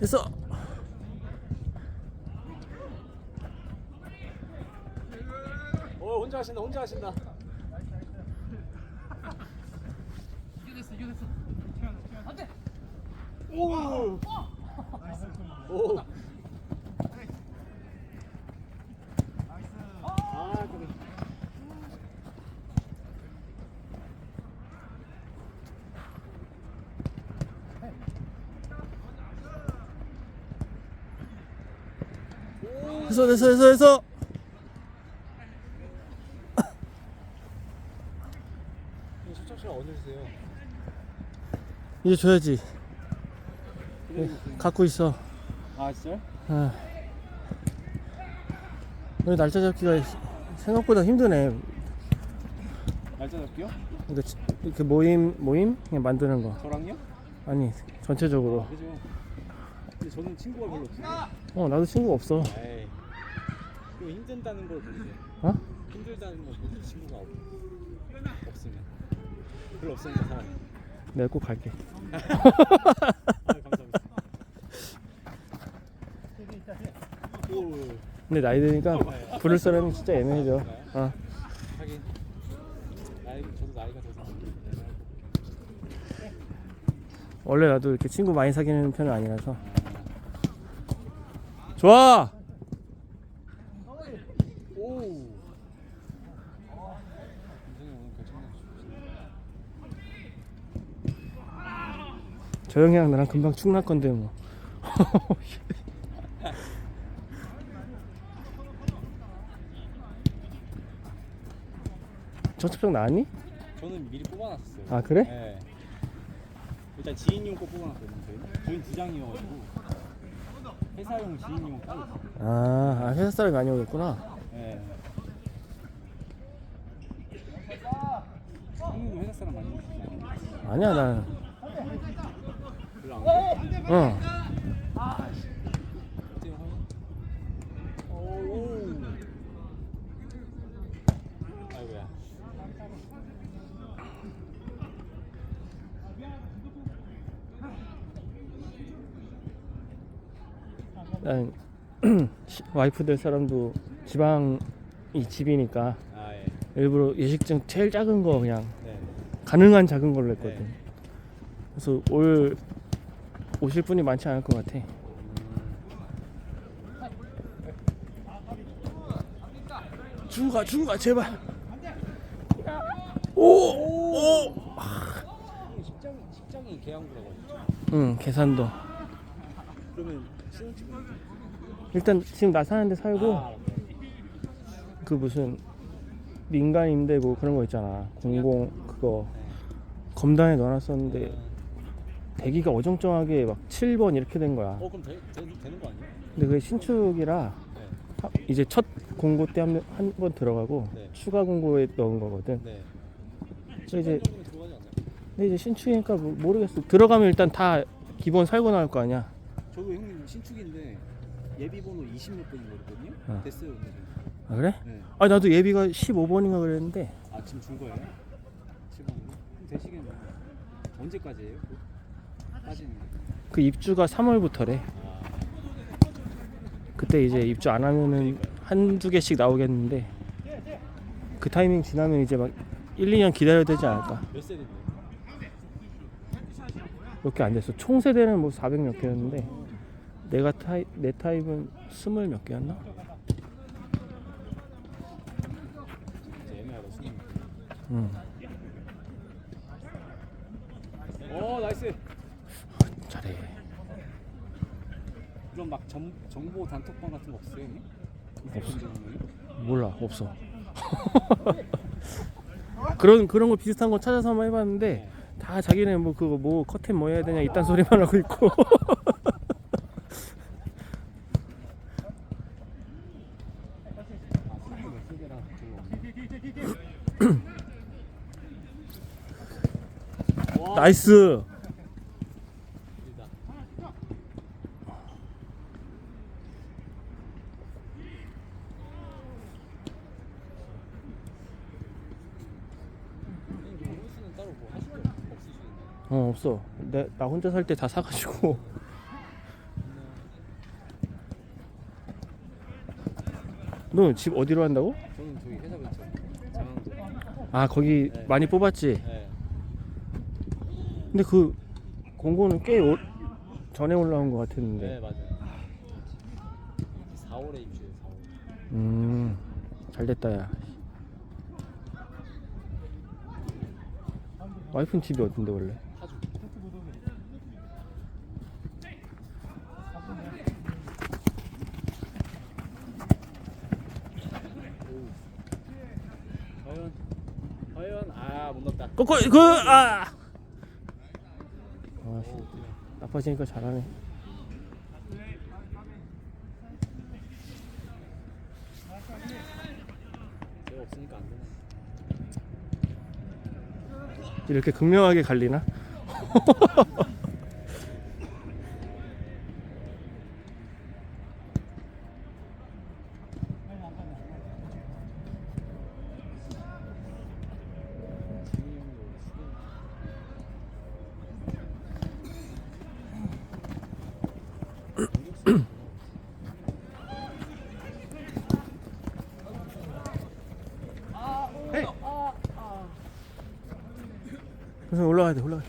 됐어. 어 혼자 하신다 혼자 하신다 오. 오. 아, 그래. 됐어 됐어 됐어 됐어. 이 수첩 씨랑 어디 주세요? 이제 줘야지. 갖고 있어. 아 진짜요? 아. 오늘 날짜 잡기가 생각보다 힘드네. 날짜 잡기요? 지- 이렇게 모임 모임 그냥 만드는 거. 저랑요? 아니 전체적으로. 그죠. 근데 저는 친구가 별로 없어요. 어 나도 친구 없어. 에이. 그 힘든다는 걸 보세요. 어? 힘들다는 걸 보세요. 친구가 없, 없으면. 별로 없으니까 사람이. 내가 꼭 갈게. 아, 감사합니다. 오, 근데 나이 드니까 부를 사람이 진짜 애매해져. 어. 하긴 나이 저도 나이가 돼서 원래 나도 이렇게 친구 많이 사귀는 편은 아니라서. 좋아. 형이랑 나랑 금방 축날 건데 뭐. 저축병 나왔니? 저는 미리 뽑아놨었어요. 아, 그래? 네. 일단 지인용 거 뽑아놨거든요. 저희. 저희 두 장이어가지고 회사용 지인용 따로 있어요. 아, 아, 회사 사람이 많이 오겠구나. 네. 형님도 회사 사람 많이 오시지 않아요? 아니야, 난. 별로 안 오세요? 응. 어때요, 형님? 오. 아이고야. 난 시- 와이프 될 사람도 지방이 집이니까 아 예. 일부러 예식장 제일 작은 거 그냥 네. 가능한 작은 걸로 했거든. 네. 그래서 올 오실 분이 많지 않을 것 같아. 중가 중가 제발. 오! 오! 형님 식장이 식장이 계양구라고. 응, 계산도. 그러면 일단 지금 나 사는데 살고 아, 그 무슨 민간 임대고 그런 거 있잖아. 공공 그거 검단에 넣어놨었는데 대기가 어정쩡하게 막 7번 이렇게 된 거야. 어 그럼 되, 되, 되는 거 아니에요? 근데 그게 신축이라 네. 하- 이제 첫 공고 때 한 번 들어가고 네. 추가 공고에 넣은 거거든. 네. 근데 이제 정도면 들어가지 않나요? 근데 이제 신축이니까 뭐 모르겠어. 들어가면 일단 다 기본 살고 나올 거 아니야. 저도 형님 신축인데 예비 번호 20몇 번인 거거든요. 어. 됐어요. 근데 지금. 아 그래? 네. 아 나도 예비가 15번인가 그랬는데 아 지금 준 거예요? 지금 되시겠네. 언제까지예요? 빠지는 거. 그 입주가 3월부터래. 아, 그때 이제 입주 안 하면은 한두 개씩 나오겠는데 그 타이밍 지나면 이제 막 1, 2년 기다려야 되지 않을까? 몇 세대인데요? 몇 개 안 됐어. 총 세대는 뭐 400몇 개였는데 내가 타입 내 타입은 20몇 개였나? 응. 오 나이스. 잘해. 그럼 막 정, 정보 단톡방 같은 거 없어요? 형님? 없어. 몰라 없어. 그런 그런 거 비슷한 거 찾아서 한번 해봤는데 다 자기네 뭐 그거 뭐 커튼 뭐 해야 되냐 이딴 소리만 하고 있고. 어. 나이스. 어 없어. 내, 나 혼자 살 때 다 사가지고. 너 집 어디로 한다고? 저는 저기 회사 근처 장항도. 아 거기 네. 많이 뽑았지. 네. 근데 그 공고는 꽤 오, 전에 올라온 것 같았는데. 네 맞아요. 4월에 입주해요. 4월. 음, 잘 됐다 야. 와이프는 집이 어딘데 원래? 파주. 오. 과연 과연 아못 넣었다. 꼬꼬 그 아. 아, 나빠지니까 잘하네. 이렇게 극명하게 갈리나? 지민이 형도 원래 수빈. 그래서 올라가야 돼 올라가.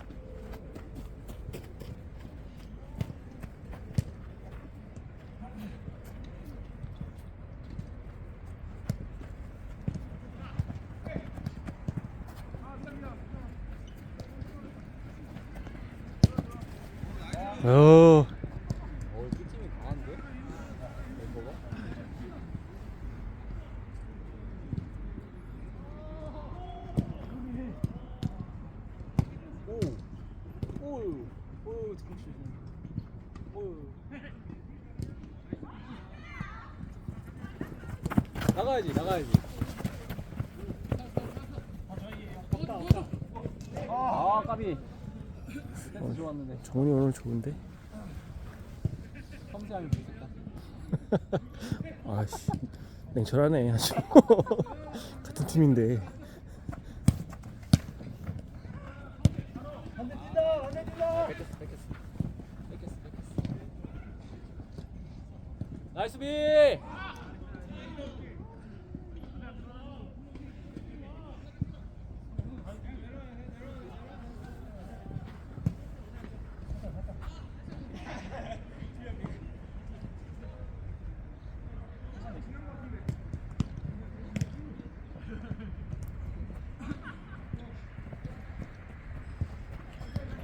어, 어, 이 팀이 강한데? 멤버가? 오! 오! 오. 나가야지, 나가야지. 아, 까비. 센스 좋았는데. 정훈이 오늘 좋은데? 섬세함이 부족했다. 아씨, 냉철하네 아주. 같은 팀인데. 뺏겼어, 뺏겼어. 뺏겼어, 뺏겼어. 나이스 비!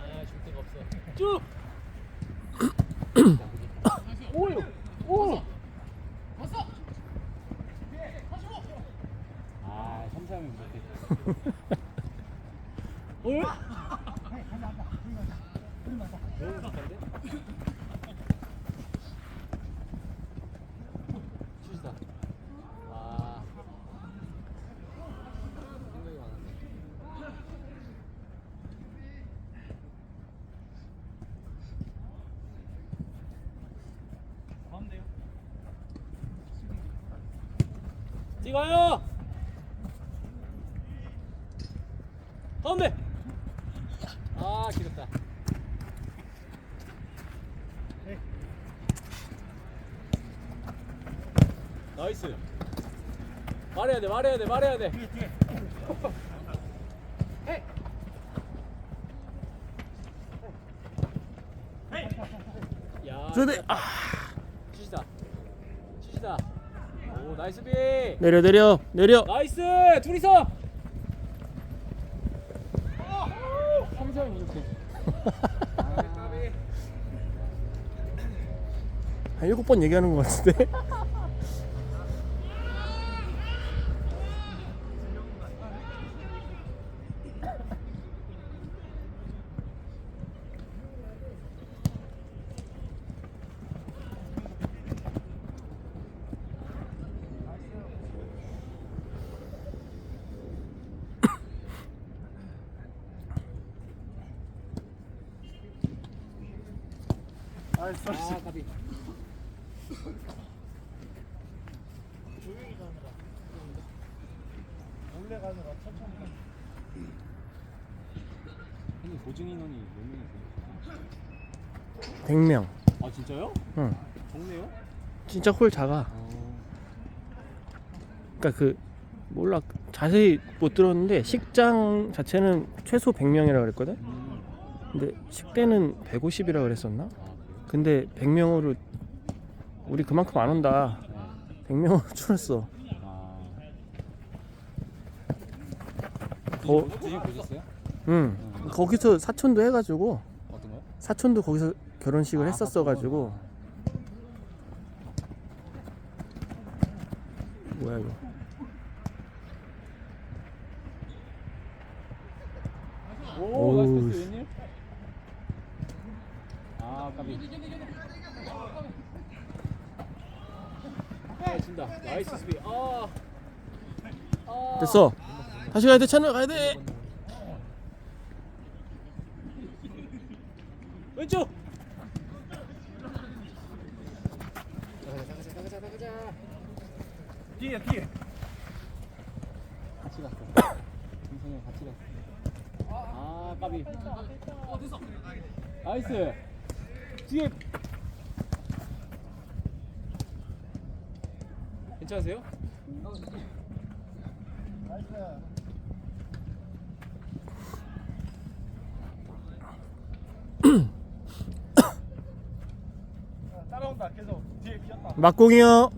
아, 줄 데가 없어. 쭉! 오유! 오! 아? 너무. 생각이 많았네. 찍어요! 가운데! 아, 길었다. 나이스. 말해야 돼, 말해야 돼, 말해야 돼. 야, 저네 아 치시다. 치시다. 오, 나이스 비. 내려 내려 내려. 나이스 둘이서 삼성 이렇게 한 일곱 번 얘기하는 것 같은데. 아 까비 몰래 가느라 천천히 가. 형님 보증 인원이 몇 명이세요? 100명. 아 진짜요? 응. 적네요? 진짜 홀 작아. 어. 그러니까 그 몰라 자세히 못 들었는데 식장 자체는 최소 100명이라 그랬거든. 음. 근데 식대는 150이라 그랬었나? 아? 근데 100명으로 우리 그만큼 안 온다. 네. 100명으로 줄었어. 아. 어. 보셨어요? 응. 거기서 사촌도 해가지고 어떤 거요? 사촌도 거기서 결혼식을 아, 했었어가지고 뭐야 이거? 오, 오우, 나이스 패스 씨. 웬일? 아, 까비. 아, 진다. 나이스 수비. 아. 아. 됐어. 다시 가야 돼. 찬우 가야 돼. 왼쪽. 뒤에 뒤에. 같이 갔어. 민성이 형 같이 갔어. 아, 까비. 나이스. 뒤에. 괜찮으세요? 따라온다 계속 뒤에 비었다. 막공이요.